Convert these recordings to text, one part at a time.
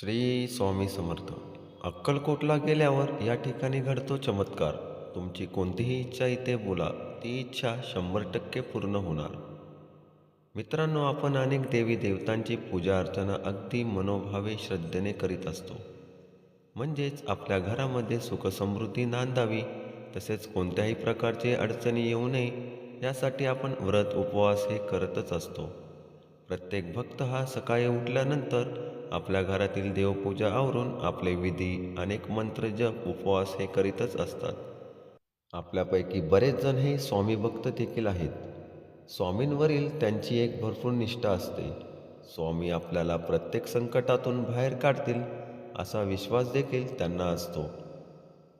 श्री स्वामी समर्थ. अक्कलकोटला गेल्यावर या ठिकाणी घडतो चमत्कार. तुमची कोणतीही इच्छा इथे बोला. ती इच्छा शंभर टक्के पूर्ण होणार. मित्रांनो आपण अनेक देवी देवतांची पूजा अर्चना अगदी मनोभावे श्रद्धेने करीत असतो. म्हणजेच आपल्या घरामध्ये सुखसमृद्धी नांदावी तसेच कोणत्याही प्रकारचे अडचणी येऊ नये यासाठी आपण व्रत उपवास हे करतच असतो. प्रत्येक भक्त हा सकाळी उठल्यानंतर आपल्या घरातील देवपूजा आवरून आपले विधी अनेक मंत्र जप उपवास हे करीतच असतात. आपल्यापैकी बरेच जण हे स्वामी भक्त देखील आहेत. स्वामींवरील त्यांची एक भरपूर निष्ठा असते. स्वामी आपल्याला प्रत्येक संकटातून बाहेर काढतील असा विश्वास देखील त्यांना असतो.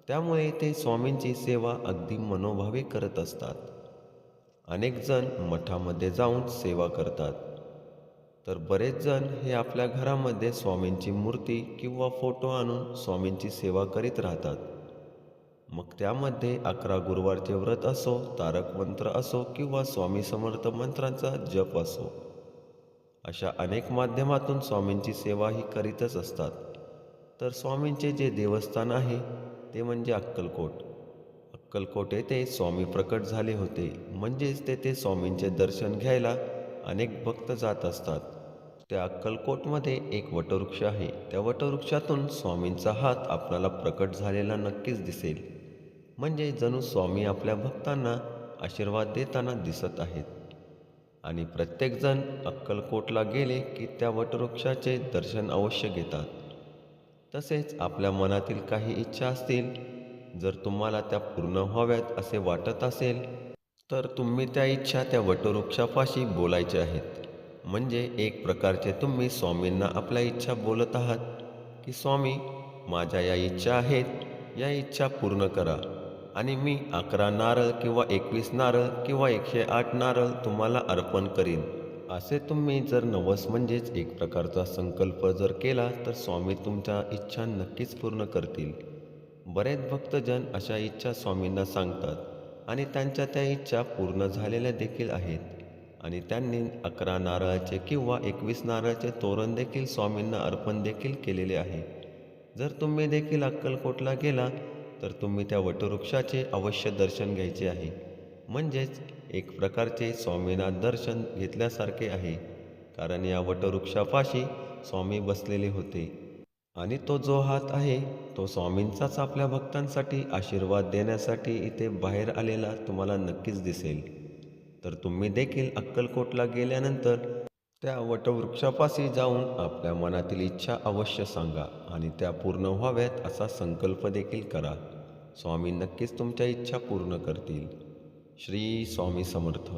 त्यामुळे ते स्वामींची सेवा अगदी मनोभावे करत असतात. अनेक जण मठामध्ये जाऊन सेवा करतात. तर बरेच जण हे आपल्या घरामध्ये स्वामींची मूर्ती किंवा फोटो आणून स्वामींची सेवा करीत राहतात. मग त्यामध्ये अकरा गुरुवारचे व्रत असो तारक मंत्र असो किंवा स्वामी समर्थ मंत्रांचा जप असो. अशा अनेक माध्यमातून स्वामींची सेवा ही करीतच असतात. तर स्वामींचे जे देवस्थान आहे ते म्हणजे अक्कलकोट. अक्कलकोट येथे स्वामी प्रकट झाले होते. म्हणजेच तेथे स्वामींचे दर्शन घ्यायला अनेक भक्त जात असतात. त्या अक्कलकोटमध्ये एक वटवृक्ष आहे. त्या वटवृक्षातून स्वामींचा हात आपल्याला प्रकट झालेला नक्कीच दिसेल. म्हणजे जणू स्वामी आपल्या भक्तांना आशीर्वाद देताना दिसत आहेत. आणि प्रत्येकजण अक्कलकोटला गेले की त्या वटवृक्षाचे दर्शन अवश्य घेतात. तसेच आपल्या मनातील काही इच्छा असतील जर तुम्हाला त्या पूर्ण व्हाव्यात असे वाटत असेल तर तुम्ही त्या इच्छा त्या वटवृक्षापाशी बोलायच्या आहेत. म्हणजे एक प्रकारचे तुम्ही स्वामींना आपल्या इच्छा बोलत आहात की स्वामी माझ्या या इच्छा आहेत या इच्छा पूर्ण करा. आणि मी अकरा नारळ किंवा एकवीस नारळ किंवा एकशे आठ नारळ तुम्हाला अर्पण करीन. असे तुम्ही जर नवस म्हणजेच एक प्रकारचा संकल्प जर केला तर स्वामी तुमच्या इच्छा नक्कीच पूर्ण करतील. बरेच भक्तजन अशा इच्छा स्वामींना सांगतात आणि त्यांच्या त्या इच्छा पूर्ण झालेल्या देखील आहेत. आणि त्यांनी अकरा नारळाचे किंवा एकवीस नारळाचे तोरण देखील स्वामींना अर्पण देखील केलेले आहे. जर तुम्ही देखील अक्कलकोटला गेला तर तुम्ही त्या वटवृक्षाचे अवश्य दर्शन घ्यायचे आहे. म्हणजेच एक प्रकारचे स्वामींना दर्शन घेतल्यासारखे आहे. कारण या वटवृक्षापाशी स्वामी बसलेले होते. आणि तो जो हात आहे तो स्वामींचाच आपल्या भक्तांसाठी आशीर्वाद देण्यासाठी इथे बाहेर आलेला तुम्हाला नक्कीच दिसेल. तर तुम्ही देखील अक्कलकोटला गेल्यानंतर त्या वटवृक्षापाशी जाऊन आपल्या मनातील इच्छा अवश्य सांगा आणि त्या पूर्ण व्हाव्यात असा संकल्प देखील करा. स्वामी नक्कीच तुमच्या इच्छा पूर्ण करतील. श्री स्वामी समर्थ.